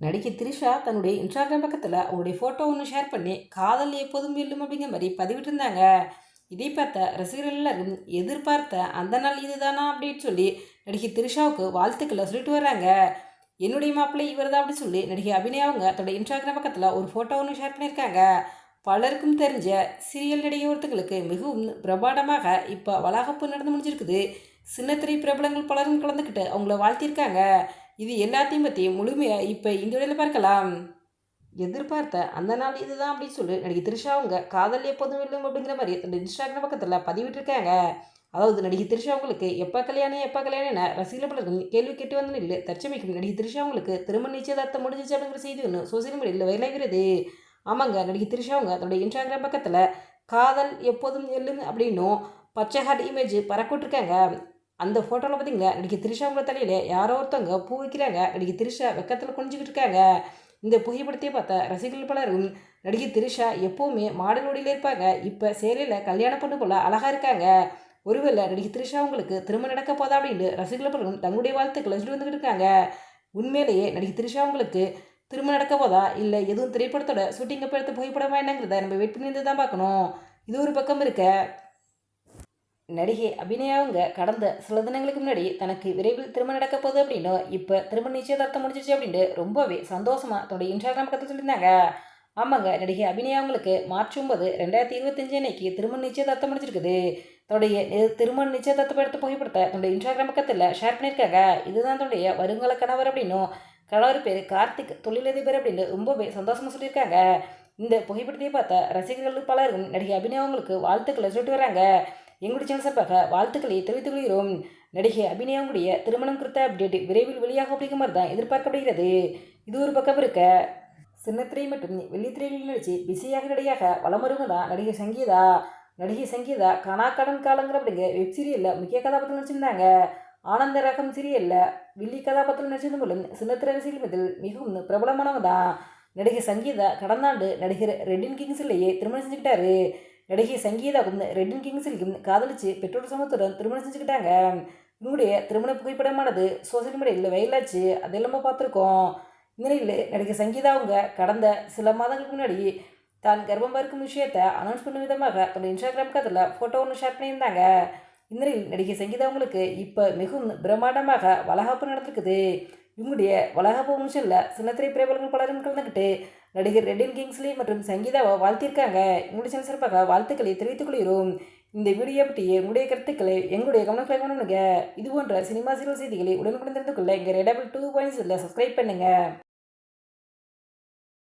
நடிகை த்ரிஷா தன்னுடைய இன்ஸ்டாகிராம் பக்கத்தில் அவங்களுடைய ஃபோட்டோ ஒன்று ஷேர் பண்ணி காதல் எப்போதும் வெல்லும் அப்படிங்கிற மாதிரி பதிவிட்டிருந்தாங்க. இதை பார்த்த ரசிகர்கள் எல்லாரும் எதிர்பார்த்த அந்த நாள் இதுதானா அப்படின்னு சொல்லி நடிகை த்ரிஷாவுக்கு வாழ்த்துக்களை சொல்லிட்டு வர்றாங்க. என்னுடைய மாப்பிள்ளை இவர் தான் அப்படின்னு சொல்லி நடிகை அபிநயா அவங்க தன்னுடைய இன்ஸ்டாகிராம் பக்கத்தில் ஒரு ஃபோட்டோ ஒன்று ஷேர் பண்ணியிருக்காங்க. பலருக்கும் தெரிஞ்ச சீரியல் நடிகை ஒருத்தங்களுக்கு மிகவும் பிரபாடமாக இப்போ வளாகப்பு நடந்து முடிஞ்சிருக்குது. சின்னத்திரை பிரபலங்கள் பலரும் கலந்துக்கிட்டு அவங்கள வாழ்த்தியிருக்காங்க. இது எல்லாத்தையும் பற்றி முழுமையாக இப்போ இந்த இடையில பார்க்கலாம். எதிர்பார்த்த அந்த நாள் இதுதான் அப்படின்னு சொல்லி. நடிகை த்ரிஷா அவங்க காதல் எப்போதும் வெல்லும் அப்படிங்கிற மாதிரி தன்னோட இன்ஸ்டாகிராம் பக்கத்தில் பதிவிட்டிருக்காங்க. அதாவது நடிகை த்ரிஷா அவங்களுக்கு எப்போ கல்யாணம் எப்போ கல்யாணம் என ரசிகர்கள் பலரும் கேள்வி கேட்டு வந்த நிலையில் தற்சமைக்கும் நடிகை த்ரிஷா அவங்களுக்கு திருமண நிச்சயதார்த்தம் முடிஞ்சிச்சு அப்படிங்கிற செய்தி ஒன்று சோசியல் மீடியாவில் வைலாகிறது ஆமாங்க நடிகை த்ரிஷா அவங்க தன்னுடைய இன்ஸ்டாகிராம் பக்கத்தில் காதல் எப்போதும் எல்லும் அப்படின்னும் பச்சை ஹார்ட் இமேஜ் பறக்கோட்டிருக்காங்க அந்த ஃபோட்டோவில் பார்த்தீங்களா நடிகை த்ரிஷா உங்களை தலையில் யாரோ ஒருத்தவங்க பூ வைக்கிறாங்க. நடிகை திரிஷா வெக்கத்தில் குனிஞ்சிக்கிட்டு இருக்காங்க இந்த புகைப்படத்தையே பார்த்தா ரசிகர்கள் பலரும் நடிகை திரிஷா எப்போவுமே மாடல் ஒடியில் இருப்பாங்க. இப்போ சேலையில் கல்யாணம் பண்ணு போல் அழகாக இருக்காங்க. ஒருவேளை நடிகை திரிஷா உங்களுக்கு திரும்ப நடக்க போதா அப்படின்னு ரசிகர்கள் பலரும் தங்களுடைய வாழ்த்துக்களை சொல்லி வந்துக்கிட்டு இருக்காங்க உண்மையிலேயே நடிகை திரிஷா உங்களுக்கு திரும்ப நடக்க போதா? இல்லை எதுவும் திரைப்படத்தோட ஷூட்டிங் அப்போ எடுத்த புகைப்படமா என்னங்கிறத நம்ம வெயிட் பண்ணி தான் பார்க்கணும். இது ஒரு பக்கம் இருக்க. நடிகை அபிநயாவுங்க கடந்த சில தினங்களுக்கு முன்னாடி தனக்கு விரைவில் திருமணம் நடக்க போகுது அப்படின்னு இப்போ திருமண நிச்சயதார்த்தம் முடிஞ்சிச்சு அப்படின்ட்டு ரொம்பவே சந்தோஷமாக தன்னுடைய இன்ஸ்டாகிராம் பக்கத்தில் சொல்லியிருந்தாங்க. ஆமாங்க நடிகை அபிநயாவுங்களுக்கு மார்ச் ஒன்பது ரெண்டாயிரத்தி இருபத்தஞ்சு அன்னைக்கு திருமண நிச்சயதார்த்தம் முடிஞ்சிருக்குது. தன்னுடைய திருமண நிச்சயதார்த்தம் எடுத்த புகைப்படத்தை தன்னுடைய இன்ஸ்டாகிராம் பக்கத்தில் ஷேர் பண்ணியிருக்காங்க. இதுதான் தன்னுடைய வருங்கால கணவர் அப்படின்னும் கணவர் பேர் கார்த்திக் தொழிலதிபர் அப்படின்னு ரொம்பவே சந்தோஷமாக சொல்லியிருக்காங்க. இந்த புகைப்படத்தையே பார்த்த ரசிகர்கள் பலரும் நடிகை அபிநயாவுங்களுக்கு வாழ்த்துக்களை சொல்லிட்டு வராங்க எங்களுடைய சேனல் சார்பாக வாழ்த்துக்களை தெரிவித்துக் கொள்கிறோம் நடிகை அபிநயாவுடைய திருமணம் குறித்த அப்டேட் விரைவில் வெளியாக அப்படிங்கிற தான் எதிர்பார்க்கப்படுகிறது. இது ஒரு பக்கம் இருக்க சின்னத்திரை மற்றும் வெள்ளித்திரையில் நடிச்சு பிஸியாக நடிகையாக வலம் வருவங்க தான் நடிகை சங்கீதா நடிகை சங்கீதா கனாக்கடன் காலங்கிற அப்படிங்க வெப் சீரியலில் முக்கிய கதாபாத்திரம் நடிச்சிருந்தாங்க. ஆனந்த ரகம் சீரியலில் வில்லி கதாபாத்திரம் நடிச்சது மூலம் சின்னத்திரை ரசிகர்கள் மிகவும் பிரபலமானவங்க தான். நடிகை சங்கீதா கடந்த ஆண்டு நடிகர் ரெட்டின் கிங்ஸ்லேயே திருமணம் செஞ்சுக்கிட்டாரு. நடிகை சங்கீதாவும் ரெட்டின் கிங்ஸ்லியும் காதலிச்சு பெற்றோர் சமத்துடன் திருமணம் செஞ்சுக்கிட்டாங்க. இவங்களுடைய திருமண புகைப்படமானது சோசியல் மீடியாவில் வயலாச்சு அதெல்லாம் நம்ம பார்த்துருக்கோம். இந்த நிலையில் நடிகை சங்கீதா அவங்க கடந்த சில மாதங்களுக்கு முன்னாடி தான் கர்ப்பமாக இருக்கும் விஷயத்தை அனௌன்ஸ் பண்ணும் விதமாக தன்னோட இன்ஸ்டாகிராம் கதில் ஃபோட்டோ ஒன்று ஷேர் பண்ணியிருந்தாங்க. இந்நிலையில் நடிகை சங்கீதா அவங்களுக்கு இப்போ மிகவும் பிரம்மாண்டமாக வளகாப்பு நடந்திருக்குது. இவங்களுடைய வளகாப்பு ஃபங்க்ஷனில் சின்னத்திரை பிரபலங்கள் பலரும் கலந்துக்கிட்டு நடிகர் ரெட்டின் கிங்ஸ்லி மற்றும் சங்கீதாவை வாழ்த்திருக்காங்க இவங்களுடைய சிறப்பாக வாழ்த்துக்களை தெரிவித்துக் கொள்கிறோம். இந்த வீடியோ பற்றிய உங்களுடைய கருத்துக்களை எங்களுடைய கவனங்களை கவனமுங்க இது போன்ற சினிமா சீரியல் செய்திகளை உடனுக்குடன் தெரிந்து கொள்ள எங்கள் ரெடபிள் டூ பாயிண்ட்ஸில் சப்ஸ்கிரைப் பண்ணுங்கள்